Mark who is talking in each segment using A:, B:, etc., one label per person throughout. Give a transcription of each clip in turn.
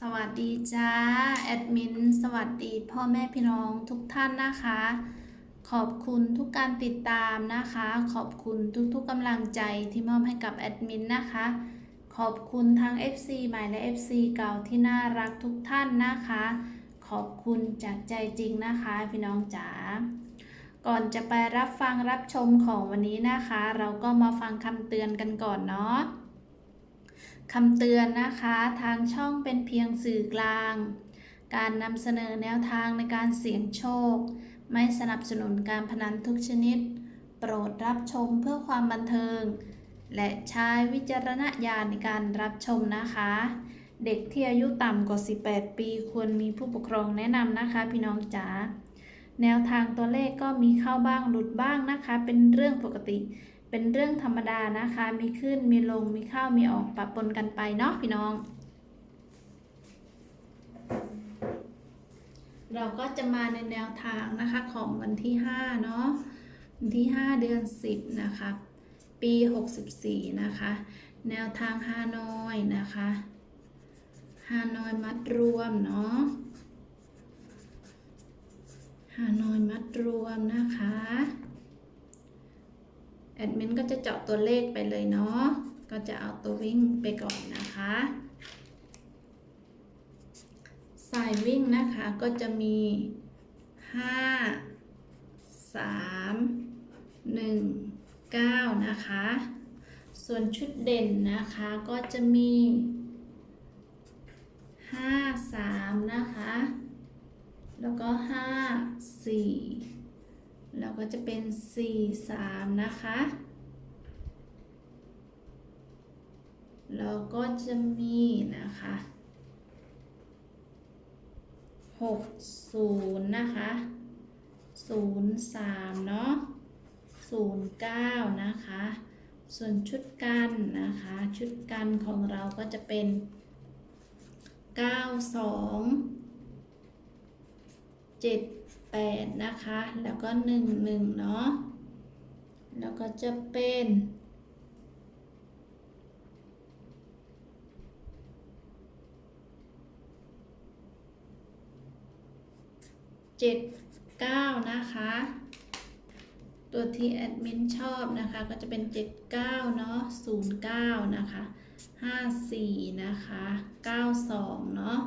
A: สวัสดีจ้าแอดมินสวัสดีพ่อแม่พี่น้องทุกท่านนะคะ ขอบคุณทุกการติดตามนะคะ ขอบคุณทุกๆกำลังใจที่มอบให้กับแอดมินนะคะ ขอบคุณทั้ง FC ใหม่และ FC เก่าที่น่ารักทุกท่านนะคะ ขอบคุณจากใจจริงนะคะ พี่น้องจ๋าก่อนจะไปรับฟังรับชมของวันนี้นะคะ เราก็มาฟังคำเตือนกันก่อนเนาะ คำเตือนนะคะ ทางช่องเป็นเพียงสื่อกลาง การนำเสนอแนวทางในการเสี่ยงโชค ไม่สนับสนุนการพนันทุกชนิด โปรดรับชมเพื่อความบันเทิง และใช้วิจารณญาณในการรับชมนะคะ เด็กที่อายุต่ำกว่า 18 ปีควรมีผู้ปกครองแนะนำนะคะ พี่น้องจ๋าแนวทางตัวเลขก็มีเข้าบ้างหลุดบ้างนะคะ เป็นเรื่องปกติ เป็นเรื่องธรรมดานะคะ มีขึ้นมีลงมีเข้ามีออกปะปนกันไปเนาะพี่น้อง เราก็จะมาในแนวทางนะคะของวันที่5เนาะวันที่ 5 เดือน 10 นะคะ ปี 64 นะคะ แนวทางฮานอยนะคะฮานอยมัดรวมเนาะฮานอยมัดรวมนะคะ ดมินก็จะเจาะตัวเลขไปเลยเนาะ ก็จะเอาตัววิ่งไปก่อนนะคะ สายวิ่งนะคะก็จะมี 5 3 1 9 นะคะ ส่วนชุดเด่นนะคะก็จะมี 5 3 นะคะ แล้วก็ 5 4 แล้วก็จะเป็น 4 3 นะคะ แล้วก็จะมีนะคะ 6 0 นะคะ 0 3 เนาะ0 9 นะคะ ส่วนชุดกันนะคะ ชุดกันของเราก็จะเป็น 9 2 7 8 นะคะ แล้วก็ 1 1 เนาะ แล้วก็จะเป็น7 9นะคะ ตัวที่แอดมินชอบนะคะ ก็จะเป็น 79 เนาะ 09 นะคะ 54 นะคะ 92 เนาะ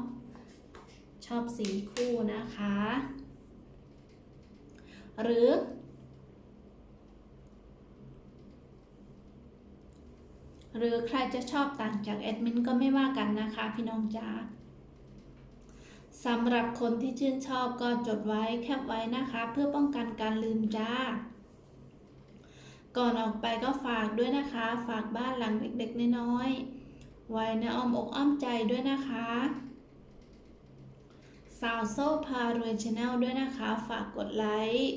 A: ชอบสีคู่นะคะ หรือ หรือใครจะชอบต่างจากแอดมินก็ไม่ว่ากันนะคะ พี่น้องจ๋าสำหรับคนที่ชื่นชอบก็จดไว้แคปไว้นะคะ เพื่อป้องกันการลืมจ้า ก่อนออกไปก็ฝากด้วยนะคะ ฝากบ้านหลังเด็กๆน้อยๆไว้ในอ้อมอกอ้อมใจด้วยนะคะ สาวโซ่พารวยชาแนลด้วยนะคะ ฝากกดไลค์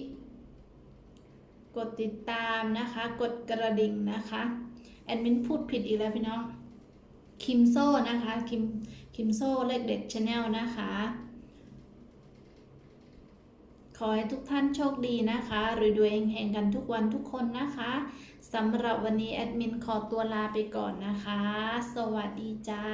A: กดติดตามนะคะ กดกระดิ่งนะคะ แอดมินพูดผิดอีกแล้วพี่น้อง คิมโซ่นะคะ คิม คิมโซ่เลขเด็ดชาแนลนะคะ ขอให้ทุกท่านโชคดีนะคะรวยๆเฮงๆกันทุกวันทุกคนนะคะสำหรับวันนี้แอดมินขอตัวลาไปก่อนนะคะ สวัสดีจ้า